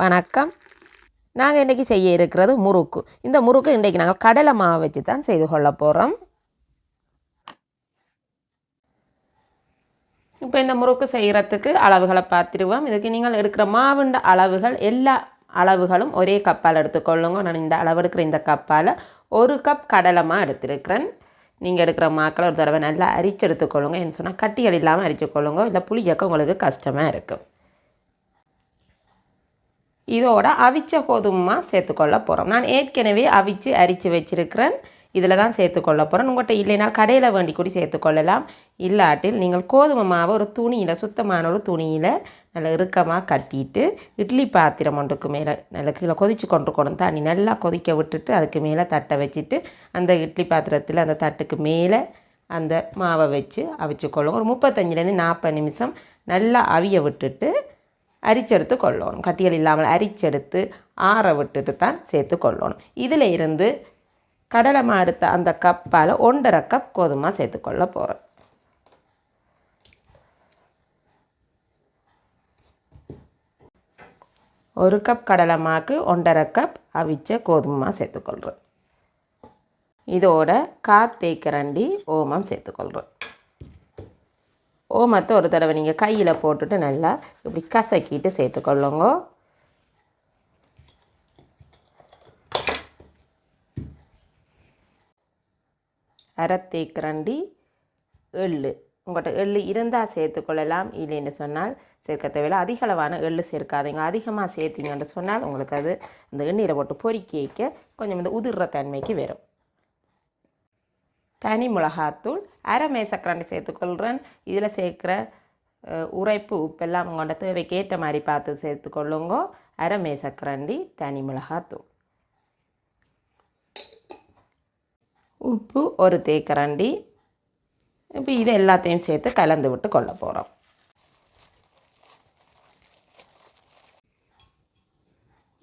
வணக்கம். நாங்கள் இன்றைக்கி செய்ய இருக்கிறது முறுக்கு. இந்த முறுக்கு இன்றைக்கி நாங்கள் கடலை மாவு வச்சு தான் செய்து கொள்ள போகிறோம் இப்போ இந்த முறுக்கு செய்கிறதுக்கு அளவுகளை பார்த்துருவோம். இதுக்கு நீங்கள் எடுக்கிற மாவுண்ட அளவுகள் எல்லா அளவுகளும் ஒரே கப்பால் எடுத்துக்கொள்ளுங்க. நான் இந்த அளவு எடுக்கிற இந்த கப்பால் ஒரு கப் கடலை மா எடுத்திருக்கிறேன். நீங்கள் எடுக்கிற மாக்களை ஒரு தடவை நல்லா அரிச்சு எடுத்துக்கொள்ளுங்க. என்ன சொன்னால் கட்டிகள் இல்லாமல் அரிச்சுக்கொள்ளுங்க இல்லை புளியக்க உங்களுக்கு கஷ்டமாக இருக்கும் இதோட அவிச்ச கோதுமை சேர்த்துக்கொள்ள போகிறோம் நான் ஏற்கனவே அவிச்சு அரித்து வச்சிருக்கிறேன். இதில் தான் சேர்த்துக்கொள்ள போகிறேன் உங்கள்கிட்ட இல்லைனால் கடையில் வேண்டி கூடி சேர்த்துக்கொள்ளலாம். இல்லாட்டில் நீங்கள் கோதுமை மாவை ஒரு துணியில் சுத்தமான ஒரு துணியில் நல்லா இறுக்கமாக கட்டிட்டு இட்லி பாத்திரம் ஒன்றுக்கு மேலே நல்லா கீழே கொதிச்சு கொண்டு கொண்டு தண்ணி நல்லா கொதிக்க விட்டுட்டு அதுக்கு மேலே தட்டை வச்சுட்டு அந்த இட்லி பாத்திரத்தில் அந்த தட்டுக்கு மேலே அந்த மாவை வச்சு அவிச்சு கொள்ளும் ஒரு முப்பத்தஞ்சிலேருந்து நாற்பது நிமிஷம் நல்லா அவிய விட்டுட்டு அரிச்செடுத்து கொள்ளணும் கட்டிகள் இல்லாமல் அரிச்செடுத்து ஆற விட்டுட்டு தான் சேர்த்து கொள்ளணும் இதில் இருந்து கடலை மாடுத்த அந்த கப்பால் ஒன்றரை கப் கோதுமை சேர்த்துக்கொள்ள போகிறேன் ஒரு கப் கடலை மாவுக்கு ஒன்றரை கப் அவிச்ச கோதுமை சேர்த்துக்கொள்கிறேன் இதோட காத்தேக்கரண்டி ஓமம் சேர்த்துக்கொள்கிறேன் ஓமத்தை ஒரு தடவை நீங்கள் கையில் போட்டுட்டு நல்லா இப்படி கசக்கிட்டு சேர்த்துக்கொள்ளுங்க. அரை கிரண்டி எள்ளு. உங்கள்கிட்ட எள்ளு இருந்தால் சேர்த்துக்கொள்ளலாம். இல்லைன்னு சொன்னால் சேர்க்க தேவையில்லை அதிக அளவான எள்ளு சேர்க்காதீங்க. அதிகமாக சேர்த்தீங்கன்னு சொன்னால் உங்களுக்கு அது அந்த எண்ணெயில் போட்டு பொறிக்க கொஞ்சம் இந்த உதிர்ற தன்மைக்கு வரும். தனி மிளகாத்தூள் அரை மேசக்கரண்டி சேர்த்துக்கொள்கிறேன் இதில் சேர்க்குற உரைப்பு உப்பெல்லாம் உங்களோட தேவைக்கு ஏற்ற மாதிரி பார்த்து சேர்த்துக்கொள்ளுங்க. அரை மேசக்கரண்டி தனி மிளகாத்தூள். உப்பு ஒரு தேக்கரண்டி. இப்போ இது எல்லாத்தையும் சேர்த்து கலந்து விட்டு கொள்ள போகிறோம்.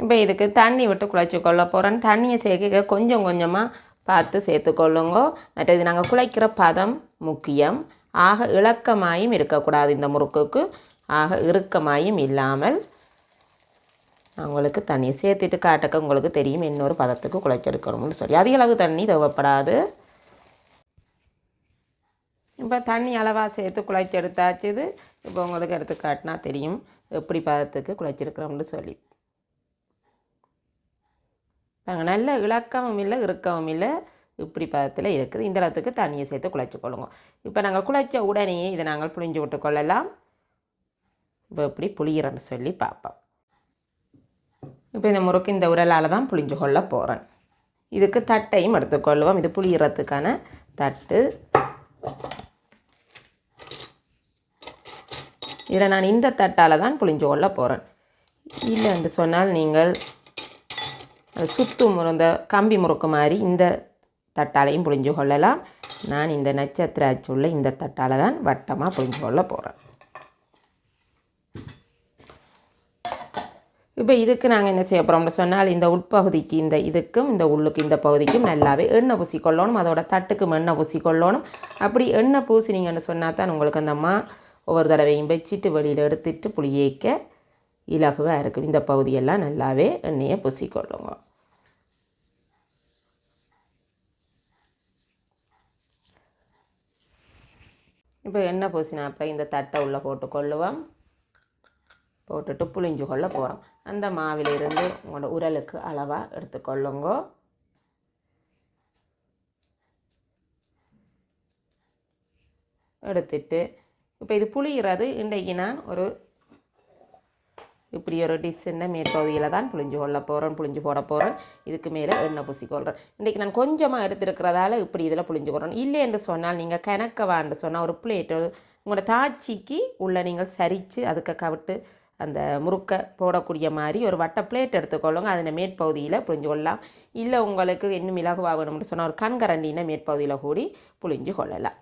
இப்போ இதுக்கு தண்ணி விட்டு குழச்சி கொள்ள போகிறேன். தண்ணியை சேர்க்க கொஞ்சம் கொஞ்சமாக பார்த்து சேர்த்துக்கொள்ளுங்க. மற்றது நாங்கள் குழைக்கிற பதம் முக்கியம். ஆக இளக்கமாயும் இருக்கக்கூடாது இந்த முறுக்குக்கு. ஆக இறுக்கமாயும் இல்லாமல் நான் உங்களுக்கு தண்ணியை சேர்த்துட்டு காட்டக்க உங்களுக்கு தெரியும் இன்னொரு பதத்துக்கு குழைச்செடுக்கணும்னு சொல்லி. அதிக அளவு தண்ணி தேவைப்படாது. இப்போ தண்ணி அளவாக சேர்த்து குழைச்சி இது இப்போ உங்களுக்கு எடுத்து காட்டினா தெரியும் எப்படி பதத்துக்கு குழைச்சிருக்கிறோம்னு சொல்லி. பாருங்க நல்ல இளக்கமும் இல்லை இறுக்கவும் இல்லை. இப்படி பதத்தில் இருக்குது. இந்த அளவுக்கு தண்ணியை சேர்த்து குழைச்சிக்கொள்ளுங்க இப்போ நாங்கள் குழைச்ச உடனே இதை நாங்கள் புளிஞ்சு விட்டு கொள்ளலாம். இப்போ எப்படி புளியிறன்னு சொல்லி பார்ப்போம். இப்போ இந்த முறுக்கு இந்த உரலால் தான் புளிஞ்சு கொள்ள போகிறேன் இதுக்கு தட்டையும் எடுத்துக்கொள்வோம் இது புளியிறதுக்கான தட்டு. இதில் நான் இந்த தட்டால் தான் புளிஞ்சு கொள்ள போகிறேன் இல்லை என்று சொன்னால் நீங்கள் சுத்து முறந்த கம்பி முறுக்கு மாதிரி இந்த தட்டாலையும் புழிஞ்சு கொள்ளலாம். நான் இந்த நட்சத்திர அச்சுள்ள இந்த தட்டால் தான் வட்டமாக புழிஞ்சு கொள்ள போகிறேன் இப்போ இதுக்கு நாங்கள் என்ன செய்ய போகிறோம்னு சொன்னால் இந்த உட்பகுதிக்கு இந்த இதுக்கும் இந்த உள்ளுக்கு இந்த பகுதிக்கும் நல்லாவே எண்ணெய் பூசிக்கொள்ளணும். அதோட தட்டுக்கும் எண்ணெய் பூசிக்கொள்ளணும். அப்படி எண்ணெய் பூசினீங்கன்னு சொன்னால் தான் உங்களுக்கு அந்த மா ஒவ்வொரு தடவையும் வச்சுட்டு வெளியில் எடுத்துட்டு புளியேக்க இலகுவாக இருக்கும். இந்த பகுதியெல்லாம் நல்லாவே எண்ணெயை பூசிக்கொள்ளுங்க. இப்போ எண்ணெய் பூசினா அப்புறம் இந்த தட்டை உள்ளே போட்டு கொள்ளுவோம். போட்டுட்டு புளிஞ்சு கொள்ள போகிறோம் அந்த மாவிலிருந்து உங்களோட உரலுக்கு அளவாக எடுத்துக்கொள்ளுங்க எடுத்துட்டு இப்போ இது புளிகிறது இன்றைக்கு நான் ஒரு இப்படி ஒரு டிஷ்ஷுன்னு மேற்பகுதியில் தான் புளிஞ்சு கொள்ள போகிறேன் புளிஞ்சு போட போகிறேன் இதுக்கு மேலே எண்ணெய் பூசிக்கொள்கிறேன் இன்றைக்கி நான் கொஞ்சமாக எடுத்துருக்கிறதால இப்படி இதில் புளிஞ்சு கொள்கிறேன் இல்லை என்று சொன்னால் நீங்கள் கணக்கவான்னு சொன்னால் ஒரு பிளேட் உங்களோட தாச்சிக்கு உள்ளே நீங்கள் சரித்து அதுக்கு கவிட்டு அந்த முறுக்கை போடக்கூடிய மாதிரி ஒரு வட்ட பிளேட் எடுத்துக்கொள்ளுங்க. அதில் மேற்பகுதியில் புளிஞ்சு கொள்ளலாம். இல்லை உங்களுக்கு இன்னும் இலகுவாக வேணும்னு சொன்னால் ஒரு கண்கரண்டினை மேற்பகுதியில் கூடி புளிஞ்சு கொள்ளலாம்.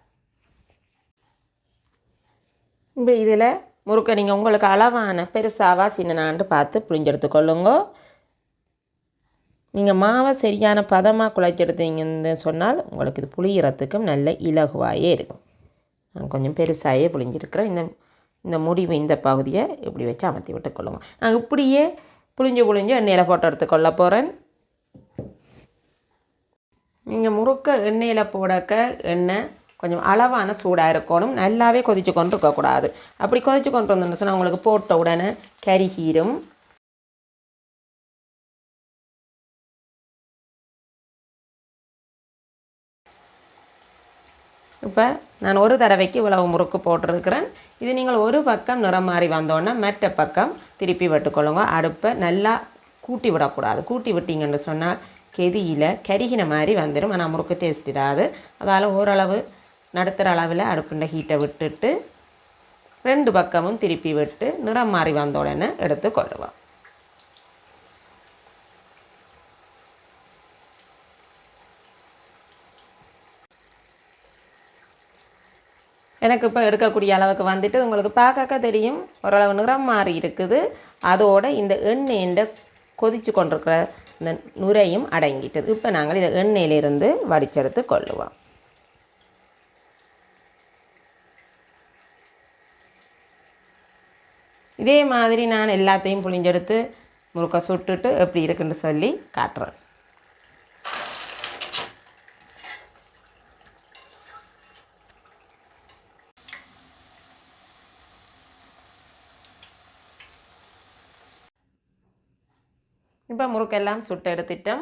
இப்போ இதில் முறுக்கை நீங்கள் உங்களுக்கு அளவான பெருசாவா சின்னனான்ட்டு பார்த்து புளிஞ்செடுத்துக்கொள்ளுங்க நீங்கள் மாவை சரியான பதமாக குழைச்செடுத்தீங்கன்னு சொன்னால் உங்களுக்கு இது புளியறத்துக்கும் நல்ல இலகுவாயே இருக்கும். நான் கொஞ்சம் பெருசாகவே புளிஞ்சிருக்கிறேன் இந்த இந்த முடிவு இந்த பகுதியை இப்படி வச்சு அமர்த்தி விட்டுக்கொள்ளுங்க நான் இப்படியே புளிஞ்சு புளிஞ்சு எண்ணெயில் போட்டு எடுத்துக்கொள்ள போகிறேன் நீங்கள் முறுக்க எண்ணெயில் போடக்க எண்ணெய் கொஞ்சம் அளவான சூடாக இருக்கணும். நல்லாவே கொதிச்சு கொண்டு இருக்கக்கூடாது அப்படி கொதிச்சு கொண்டு வந்தோம்னு சொன்னால் உங்களுக்கு போட்ட உடனே கரிகீரும் இப்போ நான் ஒரு தடவைக்கு இவ்வளவு முறுக்கு போட்டிருக்கிறேன். இது நீங்கள் ஒரு பக்கம் நிறம் மாறி வந்தோன்னே மற்ற பக்கம் திருப்பி விட்டுக்கொள்ளுங்க. அடுப்பை நல்லா கூட்டி விடக்கூடாது. கூட்டி விட்டீங்கன்னு சொன்னால் கெதியில் கருகின மாதிரி வந்துடும் ஆனால் முறுக்கு டேஸ்டிடாது அதால் ஓரளவு நடுத்தர அளவில் அடுப்புண்ட ஹீட்டை விட்டுட்டு ரெண்டு பக்கமும் திருப்பி விட்டு நிறம் மாறி வந்த உடனே எடுத்து கொள்ளுவோம் எனக்கு இப்போ எடுக்கக்கூடிய அளவுக்கு வந்துட்டு உங்களுக்கு பார்க்க தெரியும். ஓரளவு நிறம் மாறி இருக்குது. அதோடு இந்த எண்ணெயின் கொதிச்சு கொண்டிருக்கிற இந்த நுரையும் அடங்கிட்டது. இப்போ நாங்கள் இதை எண்ணெயிலிருந்து வடிச்செடுத்து கொள்ளுவோம். இதே மாதிரி நான் எல்லாத்தையும் புளிஞ்செடுத்து முறுக்கை சுட்டுட்டு எப்படி இருக்குன்னு சொல்லி காட்டுறேன். இப்போ முறுக்கெல்லாம் சுட்டு எடுத்துட்டோம்.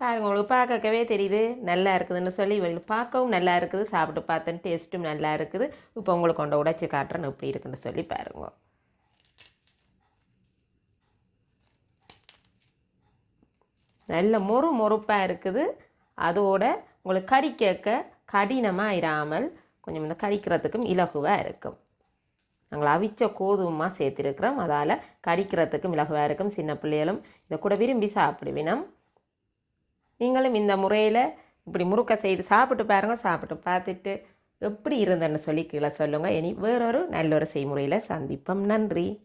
பாருங்கள் உங்களுக்கு பார்க்கவே தெரியுது. நல்லா இருக்குதுன்னு சொல்லி இவங்களுக்கு பார்க்கவும் நல்லா இருக்குது. சாப்பிட்டு பார்த்தேன் டேஸ்ட்டும் நல்லா இருக்குது. இப்போ உங்களுக்கு கொண்ட உடைச்சி காட்டுறேன் எப்படி இருக்குன்னு சொல்லி பாருங்க. நல்ல மொறு மொறுப்பாக இருக்குது. அதோட உங்களுக்கு கடிக்க கடினமாக இராமல் கொஞ்சம் இந்த கடிக்கிறதுக்கும் இலகுவாக இருக்கும். நாங்கள் அவிச்ச கோதுமா சேர்த்துருக்குறோம். அதால் கடிக்கிறதுக்கும் இலகுவாக இருக்கும். சின்ன பிள்ளைகளும் இதை கூட விரும்பி சாப்பிடுவினம். நீங்களும் இந்த முறையில் இப்படி முறுக்க செய்து சாப்பிட்டு பாருங்கள் சாப்பிட்டு பார்த்துட்டு எப்படி இருந்தேன்னு சொல்லி கீழே சொல்லுங்கள் இனி வேறொரு நல்ல ஒரு செய்முறையில் சந்திப்போம். நன்றி.